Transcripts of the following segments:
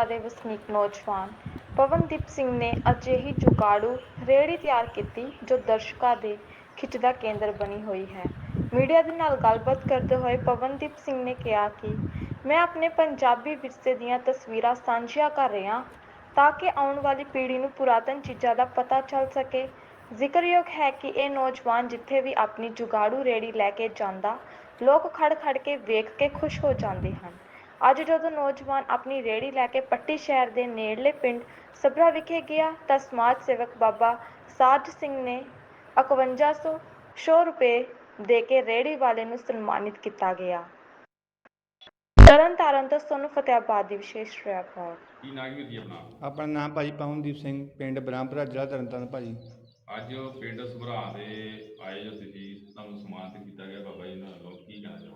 ਕਲਾਂ ਦੇ ਵਸਨੀਕ ਨੌਜਵਾਨ ਪਵਨਦੀਪ ਸਿੰਘ ਨੇ ਅਜਿਹੀ ਜੁਗਾੜੂ ਰੇਹੜੀ ਤਿਆਰ ਕੀਤੀ ਜੋ ਦਰਸ਼ਕਾਂ ਦੇ ਖਿੱਚ ਦਾ ਕੇਂਦਰ ਬਣੀ ਹੋਈ ਹੈ। ਮੀਡੀਆ ਦੇ ਨਾਲ ਗੱਲਬਾਤ ਕਰਦੇ ਹੋਏ ਪਵਨਦੀਪ ਸਿੰਘ ਨੇ ਕਿਹਾ ਕਿ ਮੈਂ ਆਪਣੇ ਪੰਜਾਬੀ ਵਿਰਸੇ ਦੀਆਂ ਤਸਵੀਰਾਂ ਸਾਂਝੀਆਂ ਕਰ ਰਿਹਾ ਤਾਂ ਕਿ ਆਉਣ ਵਾਲੀ ਪੀੜ੍ਹੀ ਨੂੰ ਪੁਰਾਤਨ ਚੀਜ਼ਾਂ ਦਾ ਪਤਾ ਚੱਲ ਸਕੇ। ਜ਼ਿਕਰਯੋਗ ਹੈ ਕਿ ਇਹ ਨੌਜਵਾਨ ਜਿੱਥੇ ਵੀ ਆਪਣੀ ਜੁਗਾੜੂ ਰੇੜੀ ਲੈ ਕੇ ਜਾਂਦਾ, ਲੋਕ ਖੜ ਖੜ ਕੇ ਵੇਖ ਕੇ ਖੁਸ਼ ਹੋ ਜਾਂਦੇ ਹਨ। ਅੱਜ ਜਦੋਂ ਨੌਜਵਾਨ ਆਪਣੀ ਰੇੜੀ ਲੈ ਕੇ ਪੱਟੀ ਸ਼ਹਿਰ ਦੇ ਨੇੜਲੇ ਪਿੰਡ ਸਭਰਾ ਵਿਖੇ ਗਿਆ ਤਾਂ ਸਮਾਜ ਸੇਵਕ ਬਾਬਾ ਸਾਜ ਸਿੰਘ ਨੇ 5100 ਸੌ ਰੁਪਏ ਦੇ ਕੇ ਰੇੜੀ ਵਾਲੇ ਨੂੰ ਸਨਮਾਨਿਤ ਕੀਤਾ ਗਿਆ। ਤਰਨ ਤਾਰਨ ਤੋਂ ਸੋਨੂੰ ਫਤਿਆਬਾਦ ਦੀ ਵਿਸ਼ੇਸ਼ ਰਿਪੋਰਟ। ਕੀ ਨਾਂ ਕੀ ਹੁੰਦੀ ਆਪਣਾ? ਆਪਣਾ ਨਾਮ ਭਾਜੀ ਪਵਨਦੀਪ ਸਿੰਘ ਪਿੰਡ ਬ੍ਰਹਮਪੁਰਾ ਜ਼ਿਲ੍ਹਾ ਤਰਨਤਾਰਨ ਭਾਜੀ। ਅੱਜ ਪਿੰਡ ਸੁਭਰਾ ਦੇ ਆਏ ਜੋ ਤੁਸੀਂ ਤੁਹਾਨੂੰ ਸਨਮਾਨਿਤ ਕੀਤਾ ਗਿਆ ਬਾਬਾ ਜੀ ਨਾਲ ਵੱਲੋਂ ਕੀ ਚਾਹੋਗੇ?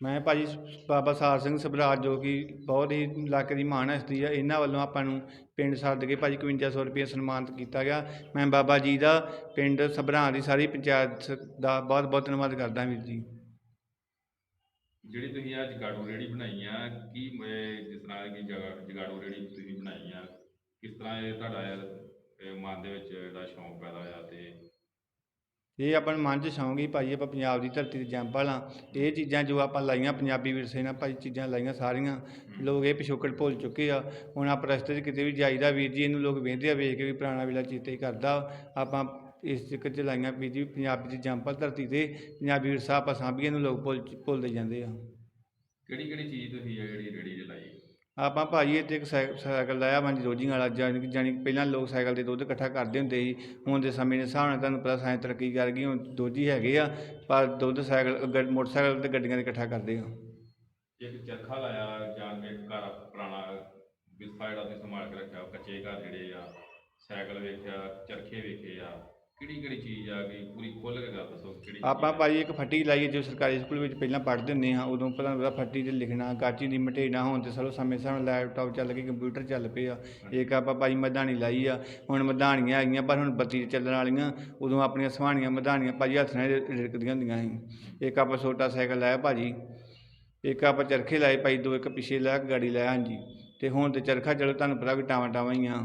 ਮੈਂ ਭਾਜੀ ਬਾਬਾ ਸਾਰ ਸਿੰਘ ਸਭਰਾਜ ਜੋ ਕਿ ਬਹੁਤ ਹੀ ਇਲਾਕੇ ਦੀ ਮਾਣ ਹਸਤੀ ਆ ਇਹਨਾਂ ਵੱਲੋਂ ਆਪਾਂ ਨੂੰ ਪਿੰਡ ਸੱਦ ਕੇ ਭਾਜੀ 5100 ਰੁਪਏ ਸਨਮਾਨਿਤ ਕੀਤਾ ਗਿਆ। ਮੈਂ ਬਾਬਾ ਜੀ ਦਾ ਪਿੰਡ ਸਭਰਾ ਦੀ ਸਾਰੀ ਪੰਚਾਇਤ ਦਾ ਬਹੁਤ ਬਹੁਤ ਧੰਨਵਾਦ ਕਰਦਾ ਵੀਰ ਜੀ। ਜਿਹੜੀ ਤੁਸੀਂ ਅੱਜ ਜਗਾੜੂ ਰੇੜੀ ਬਣਾਈ ਆ ਕੀ ਅਹ, ਜਿਸ ਤਰ੍ਹਾਂ ਕਿ ਜਗਾੜੂ ਰੇੜੀ ਤੁਸੀਂ ਬਣਾਈ ਆ ਕਿਸ ਤਰ੍ਹਾਂ ਇਹ ਤੁਹਾਡਾ ਇਹ ਮਨ ਦੇ ਵਿੱਚ ਜਿਹੜਾ ਸ਼ੌਂਕ ਪੈਦਾ ਹੋਇਆ ਤੇ ਇਹ ਆਪਾਂ ਨੂੰ ਮਨ 'ਚ ਸ਼ੌਂਕ ਹੀ ਭਾਜੀ ਆਪਾਂ ਪੰਜਾਬ ਦੀ ਧਰਤੀ ਤੇ ਜੰਮ ਵਾਲਾ ਇਹ ਚੀਜ਼ਾਂ ਜੋ ਆਪਾਂ ਲਾਈਆਂ ਪੰਜਾਬੀ ਵਿਰਸੇ ਨਾਲ ਭਾਜੀ ਚੀਜ਼ਾਂ ਲਾਈਆਂ ਸਾਰੀਆਂ, ਲੋਕ ਇਹ ਪਿਛੋਕੜ ਭੁੱਲ ਚੁੱਕੇ ਆ। ਹੁਣ ਆਪਾਂ ਰਸਤੇ 'ਚ ਕਿਤੇ ਵੀ ਜਾਈਦਾ ਵੀਰ ਜੀ, ਇਹਨੂੰ ਲੋਕ ਵੇਖਦੇ ਆ, ਵੇਖ ਕੇ ਵੀ ਪੁਰਾਣਾ ਵੇਲਾ ਚੇਤੇ ਹੀ ਕਰਦਾ। ਆਪਾਂ ਇਸ ਚੱਕਰ 'ਚ ਲਾਈਆਂ ਵੀਰ ਜੀ ਪੰਜਾਬੀ ਦੀ ਜੰਮ ਧਰਤੀ ਤੇ, ਪੰਜਾਬੀ ਵਿਰਸਾ ਆਪਾਂ ਸਾਂਭੀਏ ਨੂੰ ਲੋਕ ਭੁੱਲ ਭੁੱਲਦੇ ਜਾਂਦੇ ਆ। ਕਿਹੜੀ ਕਿਹੜੀ ਚੀਜ਼ ਤੁਸੀਂ ਜਿਹੜੀ ਰੇੜੀ 'ਚ ਲਾਈ? ਆਪਾਂ ਭਾਜੀ ਇੱਥੇ ਇੱਕ ਸਾਈ- ਸਾਈਕਲ ਲਾਇਆ ਵਾਂ ਰੋਜੀ ਵਾਲਾ, ਜਾਣੀ ਕਿ ਜਾਣੀ ਕਿ ਪਹਿਲਾਂ ਲੋਕ ਸਾਈਕਲ ਤੇ ਦੁੱਧ ਇਕੱਠਾ ਕਰਦੇ ਹੁੰਦੇ ਸੀ। ਹੁਣ ਦੇ ਸਮੇਂ ਦੇ ਹਿਸਾਬ ਨਾਲ ਤੁਹਾਨੂੰ ਪਤਾ ਸਾਇੰਸ ਤਰੱਕੀ ਕਰ ਗਈ ਹੁਣ ਦੋਜੀ ਹੈਗੇ ਆ, ਪਰ ਦੁੱਧ ਸਾਈਕਲ, ਗੱਡ- ਮੋਟਰਸਾਈਕਲ ਤੇ ਗੱਡੀਆਂ ਦੇ ਇਕੱਠਾ ਕਰਦੇ ਆ। ਇੱਕ ਚਰਖਾ ਲਾਇਆ, ਜਾਂ ਕਿ ਘਰ ਪੁਰਾਣਾ ਵਿਰਸਾ ਜਿਹੜਾ ਤੁਸੀਂ ਸੰਭਾਲ ਕੇ ਰੱਖਿਆ ਕੱਚੇ ਘਰ ਜਿਹੜੇ ਆ, ਸਾਈਕਲ ਵੇਖਿਆ, ਚਰਖੇ ਵੇਖੇ ਆ। ਕਿਹੜੀ ਕਿਹੜੀ ਚੀਜ਼ ਆ ਗਈ? ਪੂਰੀ ਖੁੱਲ੍ਹ ਕੇ ਗੱਲ ਦੱਸੋ ਕਿਹੜੀ ਆਪਾਂ? ਭਾਜੀ ਇੱਕ ਫੱਟੀ ਲਾਈਏ ਜੋ ਸਰਕਾਰੀ ਸਕੂਲ ਵਿੱਚ ਪਹਿਲਾਂ ਪੜ੍ਹਦੇ ਹੁੰਦੇ ਹਾਂ ਉਦੋਂ ਪਹਿਲਾਂ ਉਹਦਾ ਫੱਟੀ ਤੇ ਲਿਖਣਾ ਗਾਚੀ ਦੀ ਮਟੇਣਾ ਹੋਣ ਤੇ ਚਲੋ ਸਮੇਂ ਸਮੇਂ ਲੈਪਟਾਪ ਚੱਲ ਗਏ ਕੰਪਿਊਟਰ ਚੱਲ ਪਏ ਆ। ਇੱਕ ਆਪਾਂ ਭਾਜੀ ਮਧਾਣੀ ਲਾਈ ਆ ਹੁਣ ਮਧਾਣੀਆਂ ਆਈਆਂ ਪਰ ਹੁਣ ਬੱਤੀ 'ਤੇ ਚੱਲਣ ਵਾਲੀਆਂ ਉਦੋਂ ਆਪਣੀਆਂ ਸੁਹਾਣੀਆਂ ਮਧਾਣੀਆਂ ਭਾਜੀ ਹੱਥ ਨਾਲ ਰਿੜਕਦੀਆਂ ਹੁੰਦੀਆਂ ਸੀ। ਇੱਕ ਆਪਾਂ ਛੋਟਾ ਸਾਈਕਲ ਲਾਇਆ ਭਾਜੀ ਇੱਕ ਆਪਾਂ ਚਰਖੇ ਲਾਏ ਭਾਈ ਦੋ ਇੱਕ ਪਿੱਛੇ ਲਾਇਆ ਗਾੜੀ ਲਾਇਆ ਹਾਂਜੀ। ਤੇ ਹੁਣ ਤੇ ਚਰਖਾ ਚਲੋ ਤੁਹਾਨੂੰ ਪਤਾ ਕਿ ਟਾਵਾਂ ਟਾਵਾਂ ਹੀ ਆ।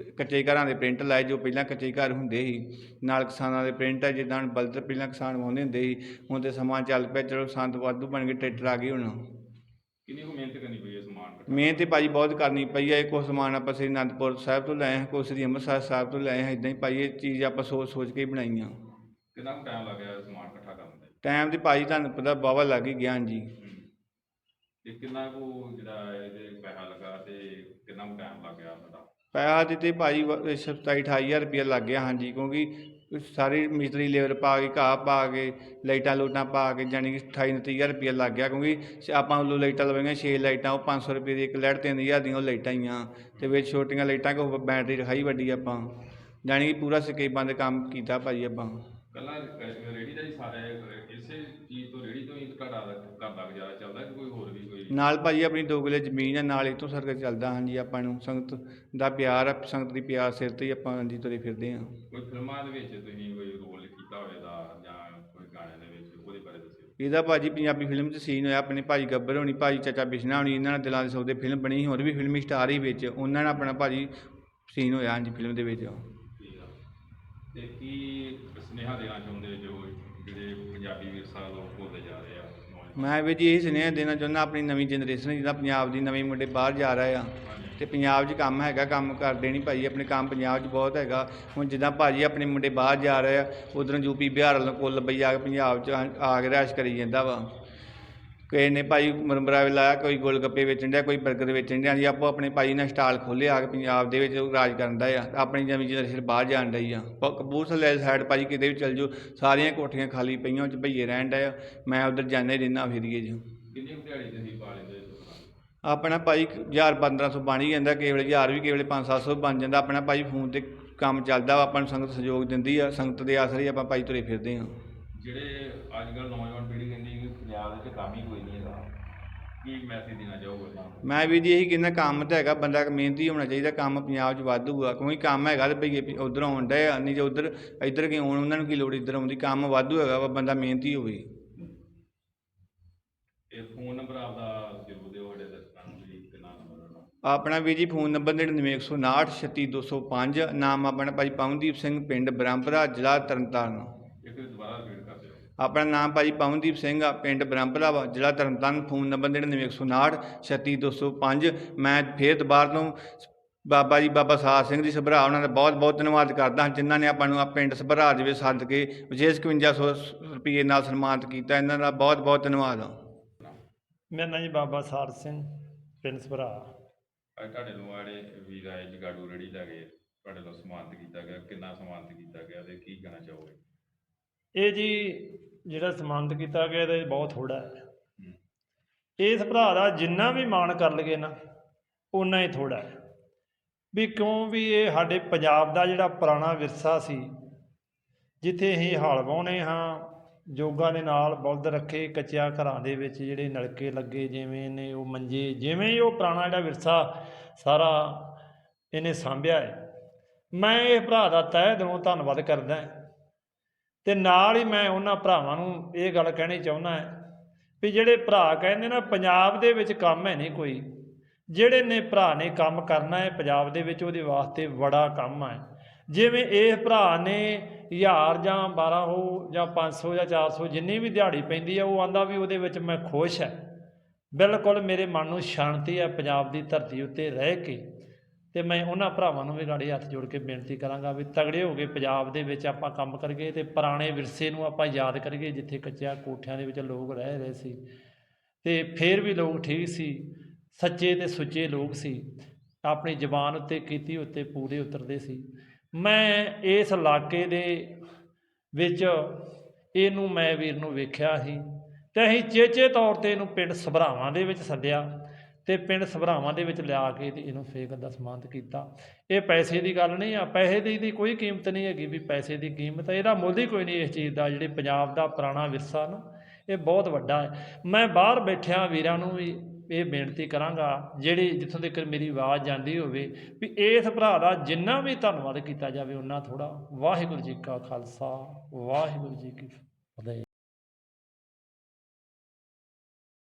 ਕੱਚੇ ਘਰਾਂ ਦੇ ਪ੍ਰਿੰਟ ਲਾਏ ਜੋ ਪਹਿਲਾਂ ਕੱਚੇ ਘਰ ਹੁੰਦੇ ਸੀ। ਨਾਲ ਕਿਸਾਨਾਂ ਦੇ ਪ੍ਰਿੰਟ ਆ ਜਿੱਦਾਂ ਹੁਣ ਬਲਦ ਪਹਿਲਾਂ ਕਿਸਾਨ ਵਾਉਂਦੇ ਹੁੰਦੇ ਸੀ। ਹੁਣ ਤੇ ਸਮਾਂ ਚੱਲ ਪਿਆ ਚਲੋ ਸੰਦ ਵਾਧੂ ਬਣ ਗਏ ਟਰੈਕਟਰ ਆ ਗਏ ਹੁਣ। ਕਿੰਨੀ ਕੁ ਮਿਹਨਤ ਕਰਨੀ ਪਈ ਹੈ ਸਮਾਨ ਕੱਢਣ ਮਿਹਨਤ ਤੇ ਭਾਜੀ ਬਹੁਤ ਕਰਨੀ ਪਈ ਹੈ ਇਹ ਕੁਛ ਸਮਾਨ ਆਪਾਂ ਸ੍ਰੀ ਅਨੰਦਪੁਰ ਸਾਹਿਬ ਤੋਂ ਲਏ ਹਾਂ ਕੁਛ ਸ੍ਰੀ ਅੰਮ੍ਰਿਤਸਰ ਸਾਹਿਬ ਤੋਂ ਲਏ ਹਾਂ। ਇਦਾਂ ਹੀ ਇਹ ਚੀਜ਼ ਆਪਾਂ ਸੋਚ ਸੋਚ ਕੇ ਹੀ ਬਣਾਈ ਆ। ਕਿੰਨਾ ਟਾਈਮ ਲੱਗਿਆ ਸਮਾਨ ਇਕੱਠਾ ਕਰਨ ਤੇ? ਟਾਈਮ ਤੇ ਭਾਜੀ ਤੁਹਾਨੂੰ ਪਤਾ ਬਾਵਾ ਲੱਗ ਹੀ ਗਿਆ ਹੂੰ। ਤੇ ਕਿੰਨਾ ਕੁ ਜਿਹੜਾ ਇਹਦੇ ਪੈਸਾ ਲੱਗਾ ਤੇ ਕਿੰਨਾ ਕੁ ਟਾਈਮ ਲੱਗ ਗਿਆ ਤੁਹਾਡਾ? ਪੈਸਾ ਦਿੱਤੇ ਭਾਜੀ ਵ- ਸਤਾਈ ਅਠਾਈ ਹਜ਼ਾਰ ਰੁਪਇਆ ਲੱਗ ਗਿਆ, ਹਾਂਜੀ, ਕਿਉਂਕਿ ਸਾਰੀ ਮਿਸਤਰੀ ਲੇਬਰ ਪਾ ਕੇ, ਘਾਹ ਪਾ ਕੇ, ਲਾਈਟਾਂ ਲੂਟਾਂ ਪਾ ਕੇ, ਜਾਣੀ ਕਿ ਅਠਾਈ ਉਨੱਤੀ ਹਜ਼ਾਰ ਰੁਪਇਆ ਲੱਗ ਗਿਆ, ਕਿਉਂਕਿ ਸ- ਆਪਾਂ ਉਹ ਲਾਈਟਾਂ ਲਵਾਈਆਂ, ਛੇ ਲਾਈਟਾਂ, ਉਹ 500 ਰੁਪਏ ਦੀ ਇੱਕ ਲਾਈਟ ਤਿੰਨ ਹਜ਼ਾਰ ਦੀਆਂ ਉਹ ਲਾਈਟਾਂ ਹੀ ਆ, ਤੇ ਵਿੱਚ ਛੋਟੀਆਂ ਲਾਈਟਾਂ ਕੋ ਬੈਟਰੀ ਰਖਾਈ ਵੱਡੀ ਆਪਾਂ, ਜਾਣੀ ਕਿ ਪੂਰਾ ਸਕੇਬਾਂ ਦੇ ਕੰਮ ਕੀਤਾ ਭਾਜੀ ਆਪਾਂ। ਕੱਲਾ ਰੇੜੀ ਦਾ ਹੀ ਸਾਰੇ ਇਸੇ ਚੀਜ਼ ਤੋਂ ਰੇੜੀ ਤੋਂ ਹੀ ਤੁਹਾਡਾ ਘਰ ਦਾ ਗੁਜ਼ਾਰਾ ਚੱਲਦਾ ਕਿ ਕੋਈ ਹੋਰ ਵੀ ਕੋਈ ਨਾਲ ਭਾਜੀ ਆਪਣੀ ਦੋ ਕਿੱਲੇ ਜ਼ਮੀਨ ਆ ਨਾਲ ਇਤੋਂ ਸਰਕਲ ਚੱਲਦਾ ਹਾਂਜੀ ਆਪਾਂ ਨੂੰ ਸੰਗਤ ਦਾ ਪਿਆਰ ਆ ਸੰਗਤ ਦੀ ਪਿਆਰ ਸਿਰ ਤੇ ਹੀ ਆਪਾਂ ਹਾਂਜੀ ਤੁਰੇ ਫਿਰਦੇ ਹਾਂ। ਕੋਈ ਫਿਲਮਾਂ ਦੇ ਵਿੱਚ ਤੁਸੀਂ ਕੋਈ ਰੋਲ ਕੀਤਾ ਹੋਵੇ ਦਾ ਜਾਂ ਕੋਈ ਗਾਣੇ ਦੇ ਵਿੱਚ ਉਹਦੇ ਬਾਰੇ ਦੱਸਿਓ। ਇਹਦਾ ਭਾਜੀ ਪੰਜਾਬੀ ਫਿਲਮ 'ਚ ਸੀਨ ਹੋਇਆ ਆਪਣੇ ਭਾਜੀ ਗੱਬਰ ਹੋਣੀ ਭਾਜੀ ਚਾਚਾ ਬਿਸ਼ਨਾ ਹੋਣੀ ਇਹਨਾਂ ਨਾਲ ਦਿਲਾਂ ਦੇ ਸੌਦੇ ਫਿਲਮ ਬਣੀ ਹੋਰ ਵੀ ਫਿਲਮੀ ਸਟਾਰ ਹੀ ਵਿੱਚ ਉਹਨਾਂ ਨਾਲ ਆਪਣਾ ਭਾਜੀ ਸੀਨ ਹੋਇਆ ਹਾਂਜੀ ਫਿਲਮ ਦੇ ਵਿੱਚ। ਤੇ ਕੀ ਸੁਨੇਹਾ ਦੇਣਾ ਚਾਹੁੰਦੇ ਜੋ ਜਿਹੜੇ ਪੰਜਾਬੀ ਵਿਰਸਾ ਲੋਕ ਭੁੱਲਦੇ ਜਾ ਰਹੇ ਆ ਨੌਜਵਾਨ? ਮੈਂ ਵੀ ਜੀ ਇਹ ਸੁਨੇਹਾ ਦੇਣਾ ਚਾਹੁੰਦਾ ਆਪਣੀ ਨਵੀਂ ਜਨਰੇਸ਼ਨ ਜਿਹਦਾ ਪੰਜਾਬ ਦੀ ਨਵੇਂ ਮੁੰਡੇ ਬਾਹਰ ਜਾ ਰਹੇ ਆ ਤੇ ਪੰਜਾਬ 'ਚ ਕੰਮ ਹੈਗਾ ਕੰਮ ਕਰਦੇ ਨਹੀਂ ਭਾਜੀ ਆਪਣੇ ਕੰਮ ਪੰਜਾਬ 'ਚ ਬਹੁਤ ਹੈਗਾ। ਹੁਣ ਜਿੱਦਾਂ ਭਾਜੀ ਆਪਣੇ ਮੁੰਡੇ ਬਾਹਰ ਜਾ ਰਹੇ ਆ ਉਧਰੋਂ ਯੂਪੀ ਬਿਹਾਰ ਵੱਲੋਂ ਕੁੱਲ ਬਈ ਆ ਕੇ ਪੰਜਾਬ 'ਚ ਆ- ਆ ਕੇ ਰਿਹਾਇਸ਼ ਕਰੀ ਜਾਂਦਾ ਵਾ। ਕਿਸੇ ਨੇ ਭਾਈ ਮੁਰਮਰਾ ਵੀ ਲਾਇਆ ਕੋਈ ਗੋਲ ਗੱਪੇ ਵੇਚਣ ਡਿਆ ਕੋਈ 버ਗਰ ਵੇਚਣ ਡਿਆ ਜੀ ਆਪੋ ਆਪਣੇ ਭਾਈ ਨੇ ਸਟਾਲ ਖੋਲ੍ਹੇ ਆ ਕੇ ਪੰਜਾਬ ਦੇ ਵਿੱਚ ਰਾਜ ਕਰਨ ਦਾ ਆ। ਆਪਣੀ ਨਵੀਂ ਜਨਰੇਸ਼ਨ ਬਾਹਰ ਜਾਣ ਡਈ ਆ। ਕਪੂਰਥਲੇ ਸਾਈਡ ਭਾਜੀ ਕਿਤੇ ਵੀ ਚੱਲ ਜਾਓ ਸਾਰੀਆਂ ਕੋਠੀਆਂ ਖਾਲੀ ਪਈਆਂ ਉਹ 'ਚ ਭਈਏ ਰਹਿਣ ਡਏ ਆ। ਮੈਂ ਉਧਰ ਜਾਂਦਾ ਹੀ ਰਹਿੰਦਾ ਫਿਰੀਏ ਜੀ ਕਿੰਨੀ ਦਿਹਾੜੀ ਤੁਸੀਂ ਪਾ ਲੈਂਦੇ? ਆਪਣਾ ਭਾਈ 1000 1500 ਬਣ ਹੀ ਜਾਂਦਾ ਕਈ ਵੇਲੇ 1000 ਵੀ ਕਈ ਵੇਲੇ 5-700 ਬਣ ਜਾਂਦਾ। ਆਪਣਾ ਭਾਈ ਫੋਨ ਤੇ ਕੰਮ ਚੱਲਦਾ ਆਪਾਂ ਨੂੰ ਸੰਗਤ ਸਹਿਯੋਗ ਦਿੰਦੀ ਆ। ਸੰਗਤ ਦੇ ਆਸਰੇ ਆਪਾਂ ਭਾਈ ਤੁਰੇ ਫਿਰਦੇ ਆ। ਜਿਹੜੇ ਅੱਜ ਕੱਲ੍ਹ ਨੌਜਵਾਨ ਪੀੜ੍ਹੀ ਪੰਜਾਬ ਦੇ ਵਿੱਚ ਕੰਮ ਹੀ ਕੋਈ ਨਹੀਂ ਹੈਗਾ। ਕੀ ਮੈਸੇਜ ਦੇਣਾ ਚਾਹੋਗੇ? ਉਹਨਾਂ ਨੂੰ ਮੈਂ ਵੀ ਜੀ ਇਹੀ ਕਹਿੰਦਾ ਕੰਮ ਤਾਂ ਹੈਗਾ ਬੰਦਾ ਮਿਹਨਤੀ ਹੋਣਾ ਚਾਹੀਦਾ ਕੰਮ ਪੰਜਾਬ 'ਚ ਵਾਧੂ ਆ ਕਿਉਂਕਿ ਕੰਮ ਹੈਗਾ ਤੇ ਭਈਏ ਉਧਰੋਂ ਆਉਣ ਡਏ ਆ ਨਹੀਂ ਜੇ ਉਧਰ ਇੱਧਰ ਕਿ ਆਉਣ ਉਹਨਾਂ ਨੂੰ ਕੀ ਲੋੜ ਇੱਧਰ ਆਉਂਦੀ ਕੰਮ ਵਾਧੂ ਹੈਗਾ ਵਾ ਬੰਦਾ ਮਿਹਨਤੀ ਹੋਵੇ। ਇਹ ਫੋਨ ਨੰਬਰ ਆਪਦਾ ਜ਼ਰੂਰ ਦਿਓ ਸਾਡੇ ਦਰਸ਼ਕਾਂ ਨੂੰ ਵੀ ਕਿੰਨਾ ਨੰਬਰ ਹੋਣਾ ਆਪਣਾ ਵੀ ਜੀ ਫੋਨ ਨੰਬਰ 9919636205 ਨਾਮ ਆਪਣਾ ਭਾਈ ਪਵਨਦੀਪ ਸਿੰਘ ਪਿੰਡ ਬ੍ਰਹਮਪੁਰਾ ਜ਼ਿਲ੍ਹਾ ਤਰਨਤਾਰਨ ਇੱਕ ਵਾਰੀ ਦੁਬਾਰਾ ਰਿਪੀਟ ਕਰ ਦਿਓ ਆਪਣਾ ਨਾਮ ਭਾਈ ਪਵਨਦੀਪ ਸਿੰਘ ਆ ਪਿੰਡ ਬ੍ਰਹਮਪੁਰਾ ਵਾ ਜ਼ਿਲ੍ਹਾ ਤਰਨਤਾਰਨ ਫੋਨ ਨੰਬਰ 9919636205 ਮੈਂ ਫੇਰ ਦੁਬਾਰਾ ਤੋਂ ਬਾਬਾ ਜੀ ਬਾਬਾ ਸਾਧ ਸਿੰਘ ਜੀ ਸਭਰਾ ਉਹਨਾਂ ਦਾ ਬਹੁਤ ਬਹੁਤ ਧੰਨਵਾਦ ਕਰਦਾ ਹਾਂ ਜਿਨ੍ਹਾਂ ਨੇ ਆਪਾਂ ਨੂੰ ਆ ਪਿੰਡ ਸਭਰਾ ਦੇ ਵਿੱਚ ਸੱਦ ਕੇ ਵਿਸ਼ੇਸ਼ 5100 ਰੁਪਏ ਨਾਲ ਸਨਮਾਨਿਤ ਕੀਤਾ। ਇਹਨਾਂ ਦਾ ਬਹੁਤ ਬਹੁਤ ਧੰਨਵਾਦ ਆ ਮੇਰਾ ਨਾਂ ਜੀ ਬਾਬਾ ਸਾਰ ਸਿੰਘ ਪਿੰਡ ਸਭਰਾ। ਅੱਜ ਤੁਹਾਡੇ ਨੂੰ ਆੜੇ ਵੀਰ ਆਏ ਜਗਾੜੂ ਰੜੀ ਲੈ ਗਏ ਤੁਹਾਡੇ ਤੋਂ ਸਨਮਾਨਿਤ ਕੀਤਾ ਗਿਆ ਕਿੰਨਾ ਸਨਮਾਨਿਤ ਕੀਤਾ ਗਿਆ ਤੇ ਕੀ ਕਹਿਣਾ ਚਾਹੋਗੇ? ਇਹ ਜੀ ਜਿਹੜਾ ਸਨਮਾਨਿਤ ਕੀਤਾ ਗਿਆ ਇਹਦੇ ਬਹੁਤ ਥੋੜਾ ਹੈ। ਇਸ ਭਰਾ ਦਾ ਜਿੰਨਾ ਵੀ ਮਾਣ ਕਰ ਲਗੇ ਨਾ ਓਨਾ ਹੀ ਥੋੜਾ ਹੈ। ਵੀ ਕਿਉਂ ਵੀ ਇਹ ਸਾਡੇ ਪੰਜਾਬ ਦਾ ਜਿਹੜਾ ਪੁਰਾਣਾ ਵਿਰਸਾ ਸੀ ਜਿੱਥੇ ਅਸੀਂ ਹਲ ਵਾਹੁੰਦੇ ਹਾਂ ਜੋਗਾਂ ਦੇ ਨਾਲ ਬਲਦ ਰੱਖੇ ਕੱਚਿਆਂ ਘਰਾਂ ਦੇ ਵਿੱਚ ਜਿਹੜੇ ਨਲਕੇ ਲੱਗੇ ਜਿਵੇਂ ਨੇ ਉਹ ਮੰਜੇ ਜਿਵੇਂ ਉਹ ਪੁਰਾਣਾ ਜਿਹੜਾ ਵਿਰਸਾ ਸਾਰਾ ਇਹਨੇ ਸਾਂਭਿਆ ਹੈ। ਮੈਂ ਇਹ ਭਰਾ ਦਾ ਤਹਿ ਦਿਲੋਂ ਧੰਨਵਾਦ ਕਰਦਾ ਹਾਂ। ਤੇ ਨਾਲ ਹੀ ਮੈਂ ਉਹਨਾਂ ਭਰਾਵਾਂ ਨੂੰ ਇਹ ਗੱਲ ਕਹਿਣੀ ਚਾਹੁੰਦਾ ਵੀ ਜਿਹੜੇ ਭਰਾ ਕਹਿੰਦੇ ਨਾ, ਪੰਜਾਬ ਦੇ ਵਿੱਚ ਕੰਮ ਹੈ ਨਹੀਂ ਕੋਈ। ਜਿਹੜੇ ਨੇ ਭਰਾ ਨੇ ਕੰਮ ਕਰਨਾ ਹੈ, ਪੰਜਾਬ ਦੇ ਵਿੱਚ ਉਹਦੇ ਵਾਸਤੇ ਬੜਾ ਕੰਮ ਹੈ। ਜਿਵੇਂ ਇਹ ਭਰਾ ਨੇ 1000 ਜਾਂ 1200 ਜਾਂ 500 ਜਾਂ 400 ਜਿੰਨੀ ਵੀ ਦਿਹਾੜੀ ਪੈਂਦੀ ਹੈ ਉਹ ਆਂਦਾ ਵੀ ਉਹਦੇ ਵਿੱਚ ਮੈਂ ਖੁਸ਼ ਹਾਂ। ਬਿਲਕੁਲ ਮੇਰੇ ਮਨ ਨੂੰ ਸ਼ਾਂਤੀ ਹੈ, ਪੰਜਾਬ ਦੀ ਧਰਤੀ ਉੱਤੇ ਰਹਿ ਕੇ। ਤੇ ਮੈਂ ਉਹਨਾਂ ਭਰਾਵਾਂ ਨੂੰ ਵੀ ਗਾੜੀ ਹੱਥ ਜੋੜ ਕੇ ਬੇਨਤੀ ਕਰਾਂਗਾ ਵੀ ਤਗੜੇ ਹੋ ਕੇ ਪੰਜਾਬ ਦੇ ਵਿੱਚ ਆਪਾਂ ਕੰਮ ਕਰੀਏ ਤੇ ਪੁਰਾਣੇ ਵਿਰਸੇ ਨੂੰ ਆਪਾਂ ਯਾਦ ਕਰੀਏ ਜਿੱਥੇ ਕੱਚਿਆਂ ਕੋਠਿਆਂ ਦੇ ਵਿੱਚ ਲੋਕ ਰਹਿ ਰਹੇ ਸੀ। ਤੇ ਫੇਰ ਵੀ ਲੋਕ ਠੀਕ ਸੀ, ਸੱਚੇ ਤੇ ਸੁੱਚੇ ਲੋਕ ਸੀ। ਆਪਣੀ ਜ਼ਬਾਨ ਉੱਤੇ, ਕੀਤੀ ਉੱਤੇ, ਪੂਰੇ ਉਤਰਦੇ ਸੀ। ਮੈਂ ਇਸ ਇਲਾਕੇ ਦੇ ਵਿੱਚ ਇਹਨੂੰ ਮੈਂ ਵੀਰ ਨੂੰ ਵੇਖਿਆ ਸੀ ਤੇ ਅਸੀਂ ਚੇਚੇ ਤੌਰ ਤੇ ਇਹਨੂੰ ਪਿੰਡ ਸਭਰਾਵਾਂ ਦੇ ਵਿੱਚ ਸੱਦਿਆ। ਤੇ ਪਿੰਡ ਸਭਰਾਵਾਂ ਦੇ ਵਿੱਚ ਲਿਆ ਕੇ ਤੇ ਇਹਨੂੰ ਫੇਕ ਦਾ ਸਮਾਨਤ ਕੀਤਾ। ਇਹ ਪੈਸੇ ਦੀ ਗੱਲ ਨਹੀਂ ਆ, ਪੈਸੇ ਦੀ ਦੀ ਕੋਈ ਕੀਮਤ ਨਹੀਂ ਹੈਗੀ ਵੀ ਪੈਸੇ ਦੀ ਕੀਮਤ ਇਹਦਾ ਮੁੱਲ ਹੀ ਕੋਈ ਨਹੀਂ ਇਸ ਚੀਜ਼ ਦਾ, ਜਿਹੜੇ ਪੰਜਾਬ ਦਾ ਪੁਰਾਣਾ ਵਿਰਸਾ ਨਾ, ਇਹ ਬਹੁਤ ਵੱਡਾ ਹੈ। ਮੈਂ ਬਾਹਰ ਬੈਠਿਆ ਵੀਰਾਂ ਨੂੰ ਵੀ ਇਹ ਬੇਨਤੀ ਕਰਾਂਗਾ, ਜਿਹੜੀ ਜਿੱਥੋਂ ਤੱਕ ਮੇਰੀ ਆਵਾਜ਼ ਜਾਂਦੀ ਹੋਵੇ, ਵੀ ਇਸ ਭਰਾ ਦਾ ਜਿੰਨਾ ਵੀ ਧੰਨਵਾਦ ਕੀਤਾ ਜਾਵੇ, ਉਹਨਾਂ ਥੋੜਾ ਵਾਹਿਗੁਰੂ ਜੀ ਕਾ ਖਾਲਸਾ, ਵਾਹਿਗੁਰੂ ਜੀ ਕੀ